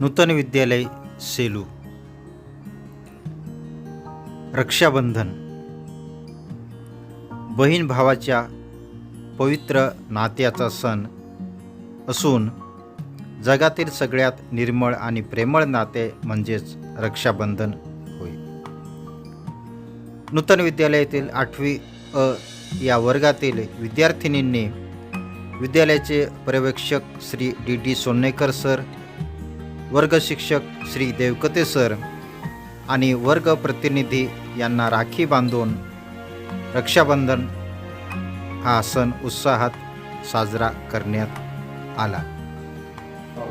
नूतन विद्यालय सेलू. रक्षाबंधन. बहीण भावाच्या पवित्र नात्याचा सण असून जगातील सगळ्यात निर्मळ आणि प्रेमळ नाते म्हणजेच रक्षाबंधन होय. नूतन विद्यालयातील आठवी अ या वर्गातील विद्यार्थिनींनी विद्यालयाचे पर्यवेक्षक Shri D D Sonnekar sir वर्ग शिक्षक श्री देवकते सर आणि वर्ग प्रतिनिधी यांना राखी बांधून रक्षाबंधन हा सण उत्साहात साजरा करण्यात आला.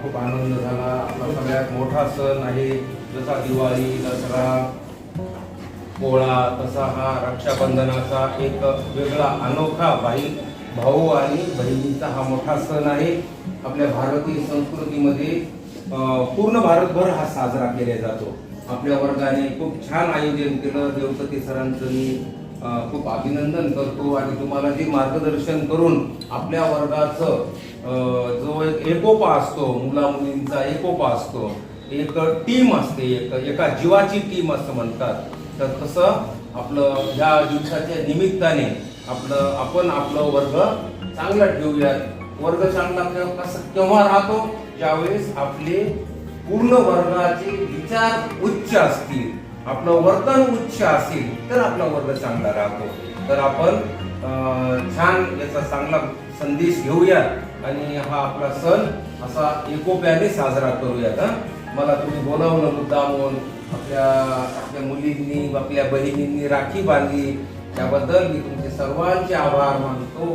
खूप आनंद झाला. आपला सगळ्यात मोठा सण आहे. जसा दिवाळी दसरा पोळा तसा हा रक्षाबंधनाचा एक वेगळा अनोखा भाई भाऊ आणि बहिणीचा हा मोठा सण आहे. आपल्या भारतीय संस्कृतीमध्ये पूर्ण भारतभर हा साजरा केला जातो. आपल्या वर्गाने खूप छान आयोजन केलं. देवपती सरांचं मी खूप अभिनंदन करतो. आणि तुम्हाला जे मार्गदर्शन करून आपल्या वर्गाचं जो एक एकोपा असतो मुला मुलींचा एकोपा असतो एक टीम असते एक एका जीवाची टीम असं म्हणतात. तर तसं आपलं ह्या दिवसाच्या निमित्ताने आपलं आपण आपलं वर्ग चांगला ठेवूयात. वर्ग चांगला केव्हा राहतो? ज्यावेळेस आपले पूर्ण वर्गाचे विचार उच्च असतील आपलं वर्तन उच्च असेल तर आपला वर्ग चांगला राहतो. तर आपण छान याचा चांगला संदेश घेऊयात. आणि हा आपला सण असा एकोप्याने साजरा करूयात हा? मला तुम्ही बोलावलं मुद्दामून आपल्या आपल्या मुलींनी आपल्या बहिणींनी राखी बांधली. त्याबद्दल मी तुमचे सर्वांचे आभार मानतो.